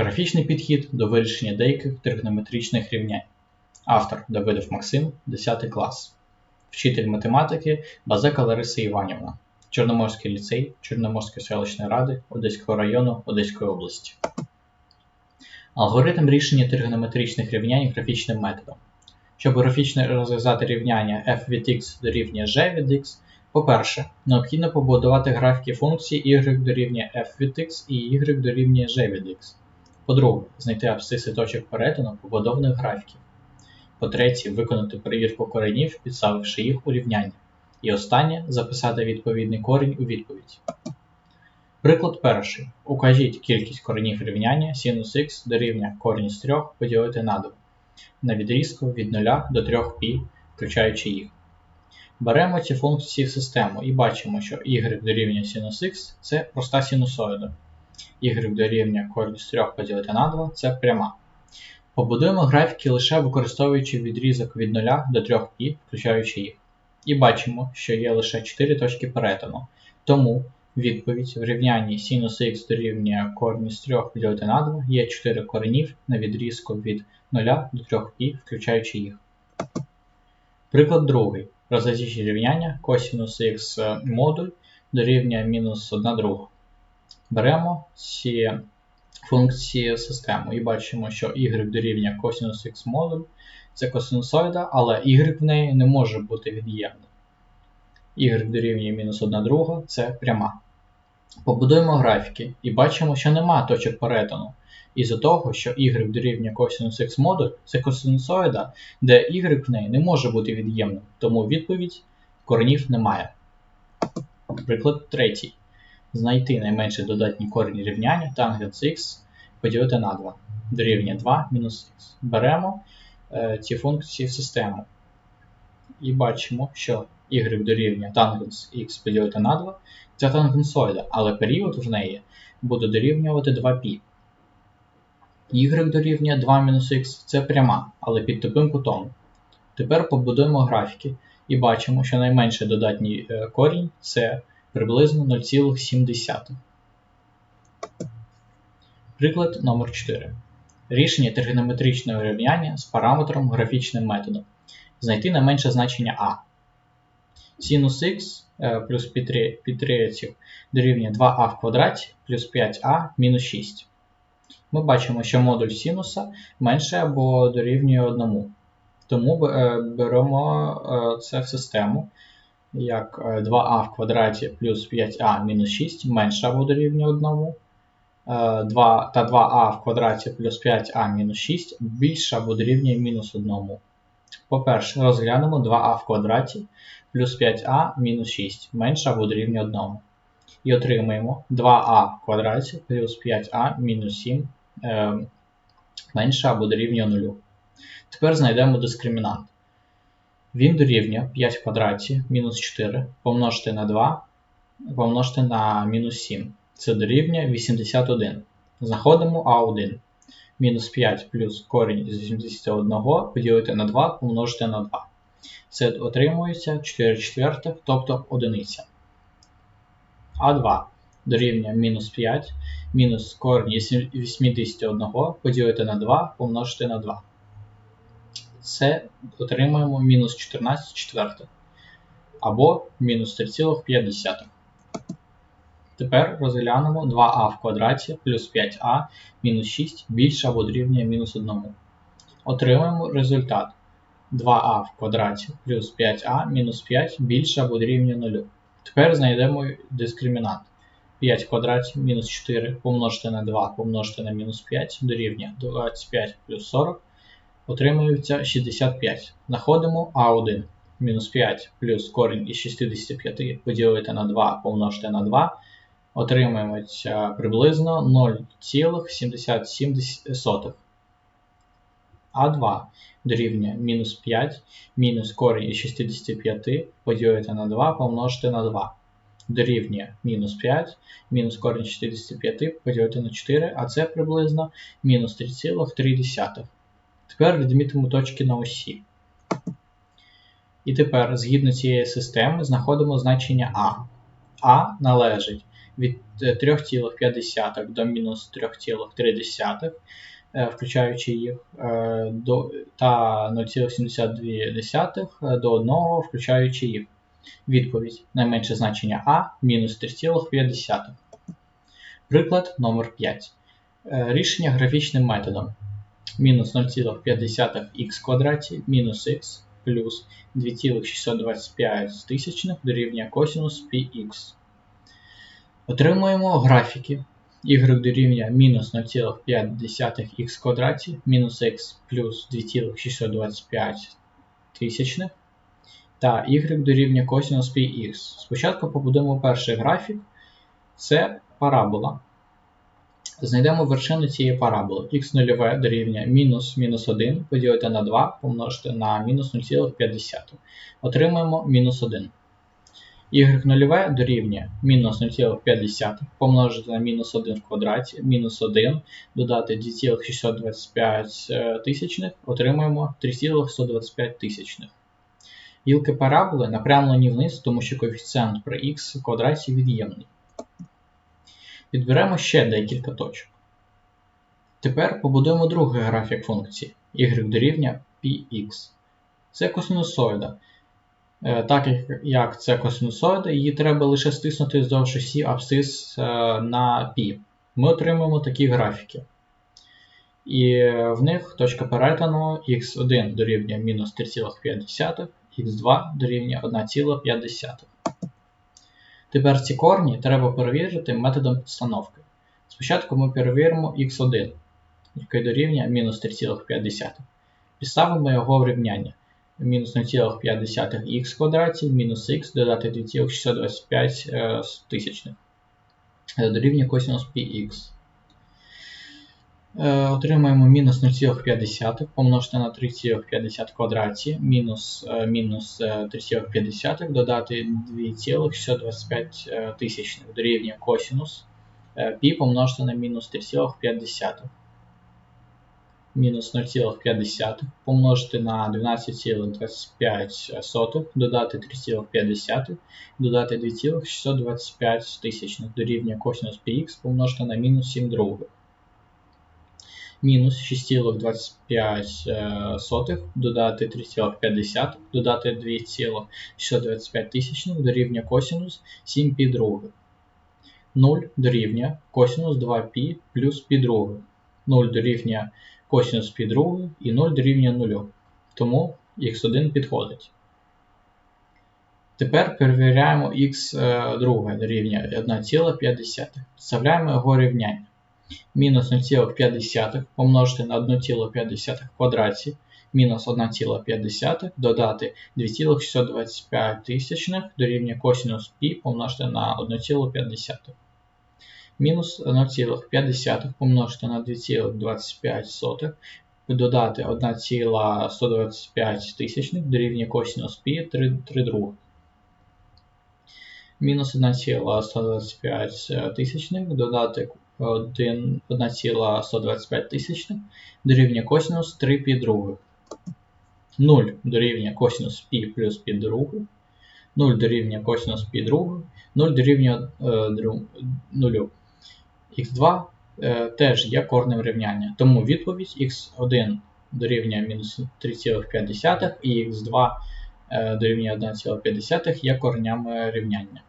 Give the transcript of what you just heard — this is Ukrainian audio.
Графічний підхід до вирішення деяких тригонометричних рівнянь. Автор Давидов Максим, 10 клас. Вчитель математики Базека Лариса Іванівна. Чорноморський ліцей Чорноморської селищної ради Одеського району Одеської області. Алгоритм рішення тригонометричних рівнянь графічним методом. Щоб графічно розв'язати рівняння f від x дорівнює g від x, по-перше, необхідно побудувати графіки функції y дорівнює f від x і y дорівнює g від x. По-друге, знайти абсциси точок перетину побудованих графіків. По-третє, виконати перевірку коренів, підставивши їх у рівняння. І останнє записати відповідний корінь у відповідь. Приклад перший. Укажіть кількість коренів рівняння синус х дорівнює корінь з 3 поділити на 2 на відрізку від 0 до 3π, включаючи їх. Беремо ці функції в систему і бачимо, що y дорівнює синус х це проста синусоїда. Y дорівнює корінь з 3 поділити на 2 це пряма. Побудуємо графіки лише використовуючи відрізок від 0 до 3π, включаючи їх. І бачимо, що є лише 4 точки перетину. Тому відповідь в рівнянні синус х дорівнює корінь з 3 поділити на 2 є 4 коренів на відрізку від 0 до 3π, включаючи їх. Приклад другий. Розв'яжіть рівняння косинус х модуль дорівнює мінус 1 друга. Беремо ці функції систему і бачимо, що y дорівнює косинус х модуль це косинусоїда, але y в неї не може бути від'ємним. y дорівнює мінус 1 друга це пряма. Побудуємо графіки і бачимо, що нема точок перетину. Із-за того, що y дорівнює косинус х модуль це косинусоїда, де y в неї не може бути від'ємним, тому відповідь коренів немає. Приклад третій. Знайти найменший додатній корінь рівняння тангенс х поділити на 2 дорівнює 2 мінус х. Беремо е, ці функції в систему. І бачимо, що y дорівнює тангенс х поділити на 2 це тангенсоїда, але період в неї буде дорівнювати 2π. y дорівнює 2 мінус х це пряма, але під тупим кутом. Тепер побудуємо графіки і бачимо, що найменший додатній е, корінь це приблизно 0,7. Приклад номер 4 Рішення тригонометричного рівняння з параметром графічним методом. Знайти найменше значення а. Синус х е, плюс пі третіх дорівнює 2а в квадраті плюс 5а мінус 6. Ми бачимо, що модуль синуса менше або дорівнює 1. Тому е, беремо е, це в систему як 2а в квадраті плюс 5а мінус 6 менше або дорівнює 1. 2 та 2а в квадраті плюс 5а мінус 6 більше або дорівнює мінус 1. По-перше, розглянемо 2а в квадраті плюс 5а мінус 6 менше або дорівнює 1. І отримаємо 2а в квадраті плюс 5а мінус 7 е, менше або дорівнює 0. Тепер знайдемо дискримінант. Він дорівнює 5 в квадраті мінус 4 помножити на 2 помножити на мінус 7. Це дорівнює 81. Знаходимо А1. Мінус 5 плюс корінь з 81 поділити на 2 помножити на 2. Це отримується 4 четвертих, тобто 1. А2 дорівнює мінус 5 мінус корінь з 81 поділити на 2 помножити на 2. Це отримуємо мінус 14 четвертих або мінус 3,5. Тепер розглянемо 2а в квадраті плюс 5а мінус 6 більше або дорівнює мінус 1. Отримаємо результат 2а в квадраті плюс 5а мінус 5 більше або дорівнює 0. Тепер знайдемо дискримінант. 5 в квадраті мінус 4 помножити на 2 помножити на мінус 5 дорівнює 25 плюс 40. Отримується 65. Знаходимо А1 мінус 5 плюс корінь із 65 поділити на 2 помножити на 2 отримаємо приблизно 0,77. А2 дорівнює мінус 5 мінус корінь із 65 поділити на 2 помножити на 2. Дорівнює мінус 5, мінус корінь 65 поділити на 4, а це приблизно мінус 3,3. Тепер відмітимо точки на осі. І тепер, згідно цієї системи, знаходимо значення А. А належить від е, 3,5 до мінус 3,3, е, включаючи їх, е, до, та 0,72 до 1, включаючи їх. Відповідь найменше значення А мінус 3,5. Приклад номер 5. Е, Рішення графічним методом. Мінус 0,5х квадраті мінус х плюс 2,625 тисячних дорівнює косинус πx. Отримуємо графіки y дорівнює мінус 0,5х квадраті мінус х плюс 2,625 тисячних та y дорівнює косинус πx. Спочатку побудуємо перший графік. Це парабола. Знайдемо вершину цієї параболи. х0 дорівнює мінус мінус 1 поділити на 2 помножити на мінус 0,5. Отримаємо мінус 1. y0 дорівнює мінус 0,5 помножити на мінус 1 в квадраті, мінус 1 додати 2,625 тисячних, отримаємо 3,125 тисячних. Гілки параболи напрямлені вниз, тому що коефіцієнт при х в квадраті від'ємний. Підберемо ще декілька точок. Тепер побудуємо другий графік функції y дорівнює px. Це косинусоїда. Е, Так як- це косинусоїда, її треба лише стиснути вздовж осі абсцис е, на π. Ми отримаємо такі графіки. І е, в них точка перетину x1 дорівнює мінус 3,5, x2 дорівнює 1,5. Тепер ці корні треба перевірити методом підстановки. Спочатку ми перевіримо x1, який дорівнює мінус 3,5. Підставимо його в рівняння. Мінус 0,5х квадраті мінус х додати 2,625 е, тисячних. Дорівнює косинус πx. Е, Отримаємо мінус 0,5 помножити на 3,5 квадраті, мінус, е, мінус е, 3,5 додати 2,625 е, тисячних дорівнює косинус е, π помножити на мінус 3,5. Мінус 0,5 помножити на 12,25 додати 3,5 додати 2,625 тисячних дорівнює косинус πx помножити на мінус 7 других мінус 6,25 додати 3,50 додати 2,625 тисячних дорівнює косинус 7π других. 0 дорівнює косинус 2π плюс π других. 0 дорівнює косинус π других і 0 дорівнює 0. Тому х1 підходить. Тепер перевіряємо х друге дорівнює 1,5. Вставляємо його рівняння мінус 0,5 помножити на 1,5 в квадраті мінус 1,5 додати 2,625 тисячних дорівнює косинус π помножити на 1,5. Мінус 0,5 помножити на 2,25 додати 1,125 тисячних дорівнює косинус π 3, 3 других. Мінус 1,125 тисячних додати 1 1,125 тисячних дорівнює косинус 3 пі других. 0 дорівнює косинус π плюс пі других. 0 дорівнює косинус пі других. 0 дорівнює е, 0. х2 е, теж є корнем рівняння. Тому відповідь х1 дорівнює мінус 3,5 і х2 е, дорівнює 1,5 є корнями рівняння.